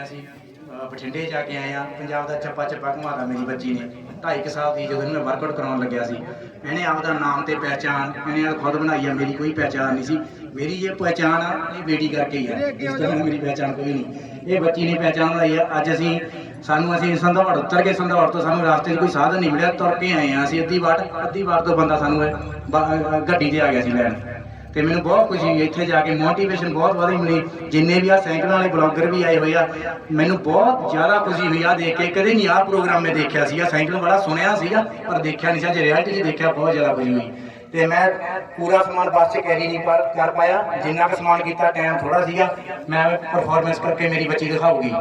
ਆ ਅਸੀਂ ਬਠਿੰਡੇ ਜਾ ਕੇ ਆਏ ਆ ਪੰਜਾਬ ਦਾ ਚੱਪਾ ਚੱਪਾ ਘੁਮਾਤਾ ਮੇਰੀ ਬੱਚੀ ਨੇ। ਢਾਈ ਕੁ ਸਾਲ ਦੀ ਜਦੋਂ ਇਹਨੂੰ ਮੈਂ ਵਰਕਆਊਟ ਕਰਾਉਣ ਲੱਗਿਆ ਸੀ। ਇਹਨੇ ਆਪਦਾ ਨਾਮ ਤੇ ਪਹਿਚਾਨ ਇਹਨੇ ਆਪ ਖੁਦ ਬਣਾਈ ਆ, ਮੇਰੀ ਕੋਈ ਪਹਿਚਾਨ ਨਹੀਂ ਸੀ। ਮੇਰੀ ਇਹ ਪਹਿਚਾਨ ਆ ਇਹ ਬੇਟੀ ਕਰਕੇ ਹੀ ਆ। ਇਸ ਤੋਂ ਮੇਰੀ ਪਹਿਚਾਨ ਕੋਈ ਨਹੀਂ। ਇਹ ਬੱਚੀ ਨੇ ਪਹਿਚਾਨ ਬਣਾਈ ਆ। ਅੱਜ ਅਸੀਂ, ਸਾਨੂੰ ਅਸੀਂ ਸੰਧੌੜ ਉਤਰ ਕੇ ਸੰਧੌੜ ਤੋਂ ਸਾਨੂੰ ਰਾਸਤੇ 'ਚ ਕੋਈ ਸਾਧਨ ਨਹੀਂ ਮਿਲਿਆ। ਤੁਰ ਕੇ ਆਏ ਆ ਅਸੀਂ ਅੱਧੀ ਵਾਟ, ਅੱਧੀ ਵਾਰ ਤੋਂ ਬੰਦਾ ਸਾਨੂੰ ਗੱਡੀ ਤੇ ਆ ਗਿਆ ਸੀ ਲੈਣ। ਤੇ ਮੈਨੂੰ ਬਹੁਤ ਖੁਸ਼ੀ ਹੋਈ ਇੱਥੇ ਜਾ ਕੇ। ਮੋਟੀਵੇਸ਼ਨ ਬਹੁਤ ਵਧੀ ਮਿਲੀ ਜਿੰਨੇ ਵੀ ਆ ਸਾਈਕਲਾਂ ਵਾਲੇ ਬਲੌਗਰ ਵੀ ਆਏ ਹੋਏ ਆ, ਮੈਨੂੰ ਬਹੁਤ ਜ਼ਿਆਦਾ ਖੁਸ਼ੀ ਹੋਈ ਆ ਦੇਖ ਕੇ। ਕਦੇ ਨਹੀਂ ਆ ਪ੍ਰੋਗਰਾਮ ਮੈਂ ਦੇਖਿਆ ਸੀਗਾ। ਸਾਈਕਲ ਵਾਲਾ ਸੁਣਿਆ ਸੀਗਾ, ਪਰ ਦੇਖਿਆ ਨਹੀਂ ਸੀ। ਅੱਜ ਰਿਐਲਿਟੀ 'ਚ ਦੇਖਿਆ ਬਹੁਤ ਜ਼ਿਆਦਾ ਖੁਸ਼ੀ ਹੋਈ। ਤੇ ਮੈਂ ਪੂਰਾ ਸਮਾਨ ਬੱਸ 'ਚ ਕੈਰੀ ਨਹੀਂ ਪਰ ਕਰ ਪਾਇਆ। ਜਿੰਨਾ ਕੁ ਸਮਾਨ ਕੀਤਾ ਟਾਈਮ ਥੋੜਾ ਸੀਗਾ। ਮੈਂ ਪਰਫਾਰਮੈਂਸ ਕਰਕੇ ਮੇਰੀ ਬੱਚੀ ਦਿਖਾਊਗੀ।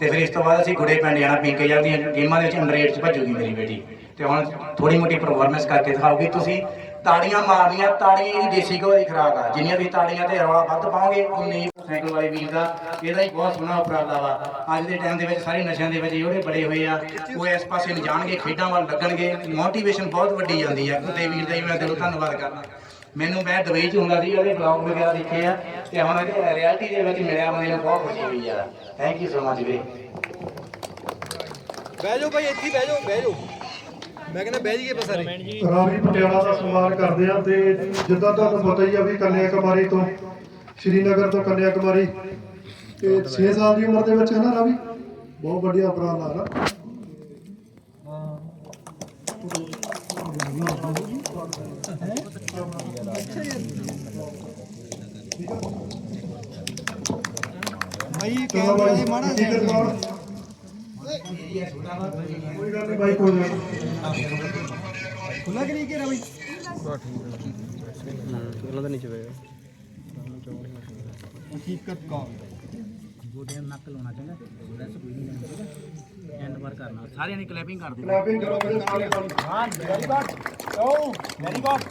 ਤੇ ਫਿਰ ਇਸ ਤੋਂ ਬਾਅਦ ਅਸੀਂ ਗੁੜੇ ਪਿੰਡ ਜਾਣਾ। ਪੀਕੇ ਜਾਂਦੀਆਂ ਗੇਮਾਂ ਦੇ ਵਿੱਚ ਅੰਡਰ 8 'ਚ ਭੱਜੂਗੀ ਮੇਰੀ ਬੇਟੀ। ਤੇ ਹੁਣ ਥੋੜੀ ਮੋਟੀ ਪਰਫਾਰਮੈਂਸ ਕਰਕੇ ਦਿਖਾਊਗੀ। ਤੁਸੀਂ ਤਾੜੀਆਂ ਮਾਰਨੀਆਂ, ਤਾੜੀਆਂ ਦੀ ਦੇਸੀ ਘਿਓ ਦੀ ਖੁਰਾਕ ਆ। ਜਿੰਨੀਆਂ ਵੀ ਤਾੜੀਆਂ ਤੇ ਰੌਲਾ ਵੱਧ ਪਾਓਗੇ, ਉਨੀ ਸਾਈਕਲ ਵਾਲੇ ਵੀਰ ਦਾ। ਇਹਦਾ ਹੀ ਬਹੁਤ ਸੋਹਣਾ ਉਪਰਾਲਾ ਵਾ। ਅੱਜ ਦੇ ਟਾਈਮ ਦੇ ਵਿੱਚ ਸਾਰੇ ਨਸ਼ਿਆਂ ਦੇ ਵਿੱਚ ਜਿਹੜੇ ਬੜੇ ਹੋਏ ਆ। ਉਹ ਇਸ ਪਾਸੇ ਨੂੰ ਜਾਣਗੇ, ਖੇਡਾਂ ਵੱਲ ਲੱਗਣਗੇ। ਮੋਟੀਵੇਸ਼ਨ ਬਹੁਤ ਵੱਡੀ ਜਾਂਦੀ ਆ। ਕੁੱਤੇ ਵੀਰ ਦਾ ਹੀ ਮੈਂ ਦਿਲੋਂ ਧੰਨਵਾਦ ਕਰਦਾ। ਮੈਨੂੰ ਮੈਂ ਦੁਬਈ ਚ ਹੁੰਦਾ ਸੀ, ਉਹਦੇ ਬਲੌਗ ਵਗੈਰਾ ਦੇਖੇ ਆ। ਤੇ ਹੁਣ ਇਹਦੇ ਰਿਐਲਿਟੀ ਦੇ ਵਿੱਚ ਮਿਲਿਆ ਮੈਨੂੰ ਬਹੁਤ ਖੁਸ਼ੀ ਹੋਈ ਆ। ਥੈਂਕ ਯੂ ਸੋ ਮਚ ਵੀਰੇ। ਬਹਿ ਜਾਓ ਭਾਈ, ਇੱਥੇ ਬਹਿ ਜਾਓ ਬਹਿ ਜਾਓ। ਮੈਂ ਕਹਿੰਦਾ ਬਹਿ ਜਾਈਏ ਬਸ ਸਾਰੇ। ਰਾਵੀ ਪਟਿਆਲਾ ਦਾ ਸਨਮਾਨ ਕਰਦੇ ਆ ਤੇ ਜਿੱਦਾਂ ਤੁਹਾਨੂੰ ਪਤਾ ਹੀ ਆ ਵੀ ਕੰਨਿਆ ਕੁਮਾਰੀ ਤੋਂ ਸ਼੍ਰੀਨਗਰ ਤੋਂ ਕੰਨਿਆ ਕੁਮਾਰੀ ਤੇ 6 ਸਾਲ ਦੀ ਉਮਰ ਦੇ ਵਿੱਚ ਹੈ ਨਾ ਰਾਵੀ? ਬਹੁਤ ਵੱਡੀਆ ਉਪਰਾਲਾ ਹੈ ਨਾ ਭਾਈ ਚਲੋ ਕੈਮਰਾ ਬਾਈ ਜੀ ਮਾੜਾ ਠੀਕ ਹੈ ਜਨਾਬ। ਕੋਈ ਗੱਲ ਨਹੀਂ ਬਾਈ ਕੋਈ ਗੱਲ ਨੀ। ਖੁੱਲਾ ਕਰੀ ਕੇ ਰਵੀ ਹਕੀਕਤ ਕੌਣ ਗੋਡਿਆਂ ਨੂੰ ਨੱਕ ਲਾਉਣਾ ਚਾਹੀਦਾ ਪ੍ਰੈਸ ਕੋਈ ਨਹੀਂ ਲੈਣਾ ਚਾਹੀਦਾ ਐਂਡ ਵਾਰ ਕਰਨਾ ਸਾਰਿਆਂ ਦੀ ਕਲੈਪਿੰਗ ਕਰ ਦਿਓ ਕਲੈਪਿੰਗ ਕਰੋ ਮੇਰੇ ਸਾਰੇ ਨਾਲ ਹਾਂ ਵੈਰੀ ਗੁੱਡ ਓ ਵੈਰੀ ਗੁੱਡ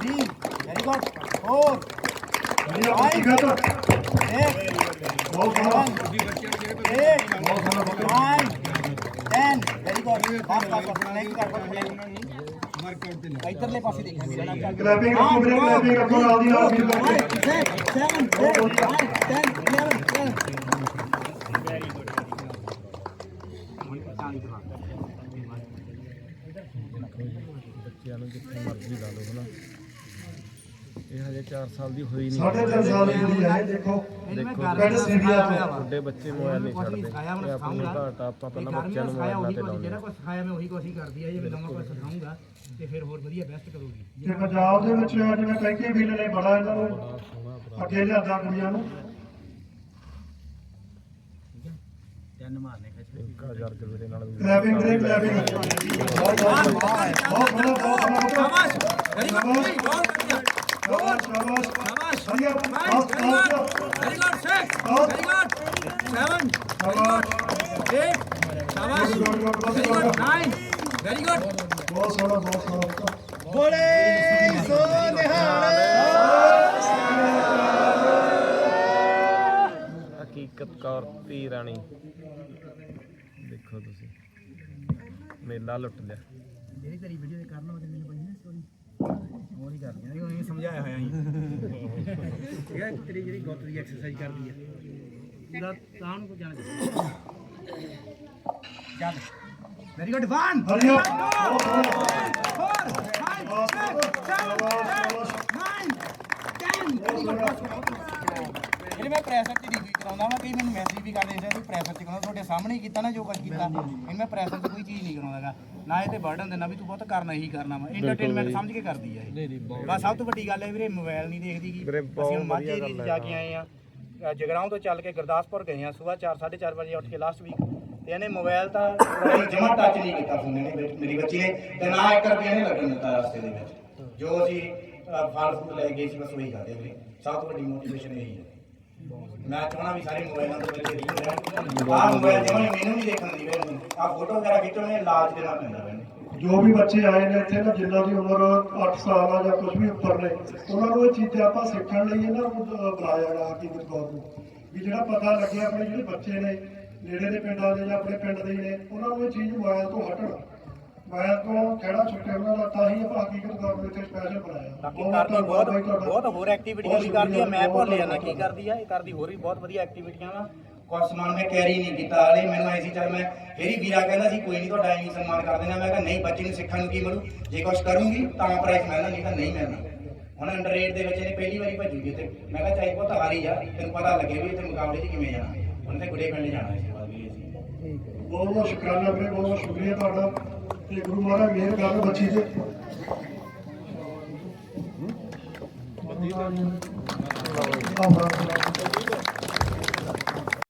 3 ਵੈਰੀ ਗੁੱਡ 4 ਵਧੀਆ ਹਕੀਕਤ ਇੱਕ ਬਹੁਤ ਸੋਹਣਾ eight, nine, ten, very good. ਬਾਹਰ ਕਰ ਕਰ ਨਹੀਂ ਕਰ ਵਰਕਆਊਟ ਤੇ ਇਧਰਲੇ ਪਾਸੇ ਦੇਖਿਆ ਮੇਰਾ ਕਲੈਪਿੰਗ ਰੱਖੋ ਵੀਰੇ ਕਲੈਪਿੰਗ ਰੱਖੋ ਨਾਲ ਦੀ ਨਾਲ ਵੀਰ ਬਣ ਕੇ। seven, eight, nine, ten, eleven, twelve. ਬੱਚਿਆਂ ਨੂੰ ਜਿੱਥੇ ਮਰਜ਼ੀ ਲਾ ਲਓ ਹਨਾ ਇਹ ਹਜੇ 4 ਸਾਲ ਦੀ ਹੋਈ ਨਹੀਂ ਸਾਢੇ ਤਿੰਨ ਸਾਲ ਦੀ ਕੁੜੀ ਹੈ ਦੇਖੋ ਦੇਖੋ ਪਿੰਡ ਸਿੰਧੀਆ ਤੋਂ ਵੱਡੇ ਬੱਚੇ ਮੋਬਾਈਲ ਨਹੀਂ ਛੱਡਦੇ ਇਹ ਆਪਣੀ ਘਾਟ ਆਪਾਂ ਪਹਿਲਾਂ ਬੱਚਿਆਂ ਨੂੰ ਮੋਬਾਈਲਾਂ ਤੇ ਲਾਉਂਦੇ ਜਿਹੜਾ ਕੁਝ ਸਿਖਾਇਆ ਮੈਂ ਉਹੀ ਹੀ ਕਰਦੀ ਆ ਜੇ ਮੈਂ ਨਵਾਂ ਕੁਝ ਸਿਖਾਉਂਗਾ ਤੇ ਫਿਰ ਹੋਰ ਵਧੀਆ ਬੈਸਟ ਕਰੂਗੀ ਤੇ ਪੰਜਾਬ ਦੇ ਵਿੱਚ ਜਿਵੇਂ ਕੈਂਕੇ ਵੀਲ ਨੇ ਬੜਾ ਇਹਨਾਂ ਨੂੰ ਅੱਗੇ ਲਿਆਂਦਾ ਕੁੜੀਆਂ ਨੂੰ ਤਿੰਨ ਮਾਰਨੇ ਖਿੱਚ ਕੇ ਇੱਕ ਹਜ਼ਾਰ ਦੇ ਵੀਰੇ ਨਾਲ ਵੀ ਕਲੈਪਿੰਗ ਵੀਰੇ ਕਲੈਪਿੰਗ ਬਹੁਤ ਬਹੁਤ ਬਹੁਤ ਸੋਹਣਾ ਬਹੁਤ ਸੋਹਣਾ ਸ਼ਾਬਾਸ਼ ਸ਼ਾਬਾਸ਼ ਸ਼ਾਬਾਸ਼। ਵਧੀਆ ਬਹੁਤ ਬਹੁਤ. ਸ਼ਾਬਾਸ਼। ਗੁੱਡ. ਬਹੁਤ ਸੋਹਣਾ ਬਹੁਤ ਸੋਹਣਾ ਬੋਲੇ ਸੋ ਨਿਹਾਲ। ਹਕੀਕਤ ਕੌਰ ਧੀ ਰਾਣੀ। ਦੇਖੋ ਤੁਸੀਂ। ਮੇਲਾ ਲੁੱਟ ਲਿਆ। ਜਿਹੜੀ ਤੇਰੀ ਵੀਡੀਓ ਦੇ ਕਰਨ ਵਾਲੇ ਮੈਨੂੰ ਪਈ ਨਾ ਸਟੋਰੀ ਉਹ ਨਹੀਂ ਕਰਦੀ ਨਹੀਂ ਉਹਨੇ ਸਮਝਾਇਆ ਹੋਇਆ ਸੀ ਤੇਰੀ ਜਿਹੜੀ ਗੁੱਤ ਦੀ ਐਕਸਰਸਾਈਜ਼ ਕਰਦੀ ਹੈ ਇਹਦਾ ਤਾਂ ਨੂੰ ਕੋ ਜਾਣਾ ਚਾਹੀਦਾ ਚੱਲ। ਵੈਰੀ ਗੁੱਡ 1 ਹਰੀਓ ਬਹੁਤ ਸੋਹਣਾ ਜਿਹੜੇ ਮੈਂ ਪ੍ਰੈਸਰ ਚ ਡਿਗਰੀ ਕਰਾਉਂਦਾ ਵਾਂ ਕਈ ਮੈਨੂੰ ਮੈਸੇਜ ਵੀ ਕਰਦੇ ਸੀ ਤੂੰ ਪ੍ਰੈਸਰ ਚ ਕਰਾਉਂਦਾ ਤੁਹਾਡੇ ਸਾਹਮਣੇ ਹੀ ਕੀਤਾ ਨਾ ਜੋ ਕੁਝ ਕੀਤਾ। ਇਹ ਮੈਂ ਪ੍ਰੈਸਰ ਚ ਕੋਈ ਚੀਜ਼ ਨਹੀਂ ਕਰਾਉਂਦਾਗਾ। ਨਾ ਇਹ ਤੇ ਬਰਡਨ ਦੇਣਾ ਵੀ ਤੂੰ ਬਹੁਤ ਕਰਨਾ ਹੀ ਕਰਨਾ ਵਾ। ਐਂਟਰਟੇਨਮੈਂਟ ਸਮਝ ਕੇ ਕਰਦੀ ਆ ਇਹ। ਬਸ ਸਭ ਤੋਂ ਵੱਡੀ ਗੱਲ ਹੈ ਵੀਰੇ ਮੋਬਾਈਲ ਨਹੀਂ ਦੇਖਦੀ ਗੀ ਅਸੀਂ ਹੁਣ ਮਾਝੇ ਗੱਲ ਜਾ। ਕੇ ਆਏ ਆ। ਜਗਰਾਉਂ ਤੋਂ ਚੱਲ ਕੇ ਗੁਰਦਾਸਪੁਰ ਗਏ ਆ ਸਵੇਰ 4 4:30 ਵਜੇ ਉੱਠ ਕੇ ਲਾਸਟ ਵੀਕ ਤੇ ਇਹਨੇ ਮੋਬਾਈਲ ਤਾਂ ਜਮਾ ਟੱਚ ਨਹੀਂ ਕੀਤਾ ਫੋਨ ਨੇ ਮੇਰੀ- ਬੱਚੀ ਨੇ। ਤੇ ਨਾ 1 ਰੁਪਿਆ ਨਹੀਂ ਲੱਗਣ ਦਿੱਤਾ ਰਸਤੇ ਦੇ ਵਿੱਚ। ਜੋ ਅਸੀਂ ਅ, ਫਲ ਫੂਡ ਲੈ ਗਏ ਸੀ ਬਸ ਉਹੀ ਕਰਦੇ ਵੀਰੇ। ਸਭ ਤੋਂ ਵੱਡੀ ਮੋਟੀਵੇਸ਼ਨ ਇਹੀ ਹੈ ਮੈਂ ਚਾਹਣਾ ਵੀ ਸਾਰੇ ਮੋਬਾਈਲਾਂ ਦੇ ਵਿੱਚ ਰੀਲ ਰਹਿਣ ਆਹ ਮੋਬਾਈਲ ਜਮਾ ਮੈਨੂੰ ਨਹੀਂ ਦੇਖਣ ਦੀ ਵੇ ਆ ਫੋਟੋ ਵਗੈਰਾ ਖਿੱਚਣੇ ਲਾਲਚ ਦੇਣਾ ਪੈਂਦਾ ਮੈਨੂੰ ਜੋ ਵੀ ਬੱਚੇ ਆਏ ਨੇ ਇੱਥੇ ਨਾ, ਜਿਨ੍ਹਾਂ ਦੀ ਉਮਰ 8 ਸਾਲ ਆ ਜਾਂ ਕੁਝ ਵੀ ਉੱਪਰ ਨੇ, ਉਹਨਾਂ ਨੂੰ ਇਹ ਚੀਜ਼ਾਂ ਆਪਾਂ ਸਿੱਖਣ ਲਈ ਇਹਨਾਂ ਨੂੰ ਬੁਲਾਇਆ ਗਾ ਹਕੀਕਤ ਕੌਰ ਨੂੰ। ਵੀ ਜਿਹੜਾ ਪਤਾ ਲੱਗਿਆ ਆਪਣੇ ਜਿਹੜੇ ਬੱਚੇ ਨੇ, ਨੇੜੇ ਦੇ ਪਿੰਡਾਂ ਦੇ ਜਾਂ ਆਪਣੇ ਪਿੰਡ ਦੇ ਨੇ, ਉਹਨਾਂ ਨੂੰ ਇਹ ਚੀਜ਼ ਮੋਬਾਈਲ ਤੋਂ ਹਟਣ। ਮੋਬਾਈਲ ਤੋਂ ਕਿਹੜਾ ਛੁੱਟੇ ਉਹਨਾਂ ਦਾ ਤਾਂ ਹੀ ਆਪਾਂ ਹਕੀਕਤ ਕੌਰ ਨੂੰ ਇੱਥੇ ਸਪੈਸ਼ਲ ਬਣਾਇਆ। ਬਾਕੀ ਬਹੁਤ ਕਰਦੀ ਬਹੁਤ ਹੋਰ ਐਕਟੀਵਿਟੀਆਂ ਵੀ ਕਰਦੀ ਆ ਮੈਂ ਭੁੱਲ ਜਾਂਦਾ ਕੀ ਕਰਦੀ ਆ ਇਹ ਕਰਦੀ ਹੋਰ ਵੀ ਬਹੁਤ ਵਧੀਆ ਐਕਟੀਵਿਟੀਆਂ ਵਾ ਕੁਝ ਸਮਾਨ ਮੈਂ ਕੈਰੀ ਨਹੀਂ ਕੀਤਾ ਹਲੇ ਮੈਨੂੰ ਐਸੀ ਚੱਲ ਮੈਂ ਫੇਰੀ ਵੀਰਾ ਕਹਿੰਦਾ ਸੀ ਕੋਈ ਨਹੀਂ ਤੁਹਾਡਾ ਐਵੇਂ ਸਨਮਾਨ ਕਰ ਦੇਣਾ। ਮੈਂ ਕਿਹਾ ਨਹੀਂ ਬੱਚੇ ਨੂੰ ਸਿੱਖਣ ਨੂੰ ਕੀ ਮਿਲੂ? ਜੇ ਕੁਝ ਕਰੂੰਗੀ ਤਾਂ ਪ੍ਰਾਈਜ਼ ਮਿਲਣਾ ਨਹੀਂ ਤਾਂ ਨਹੀਂ ਮਿਲਣਾ ਹੁਣ ਅੰਡਰ ਏਟ ਦੇ ਵਿੱਚ ਇਹਨੇ ਪਹਿਲੀ ਵਾਰੀ ਭੱਜੂਗੀ ਤੇ ਮੈਂ ਕਿਹਾ ਚਾਹੇ ਬਹੁਤ ਹਾਰੀ ਜਾ ਤੈਨੂੰ ਪਤਾ ਲੱਗੇ ਵੀ ਇੱਥੇ ਮੁਕਾਬਲੇ 'ਚ ਕਿਵੇਂ ਜਾਣਾ। ਉਹਨੇ ਤੇ ਗੁੱਡੇ ਪਿੰਡ ਜਾਣਾ। ਇਸ ਵਾਰ ਵੀ ਅਸੀਂ ਬਹੁਤ ਬਹੁਤ ਸ਼ੁਕਰਾਨਾ ਵੀਰੇ ਬਹੁਤ ਬਹੁਤ ਸ਼ੁਕਰੀਆ ਤੁਹਾਡਾ। ਤੇ ਗੁਰੂ ਮਹਾਰਾਜ ਮਿਹਰ ਕਰਨ ਬੱਚੀ ਤੇ ਆਹ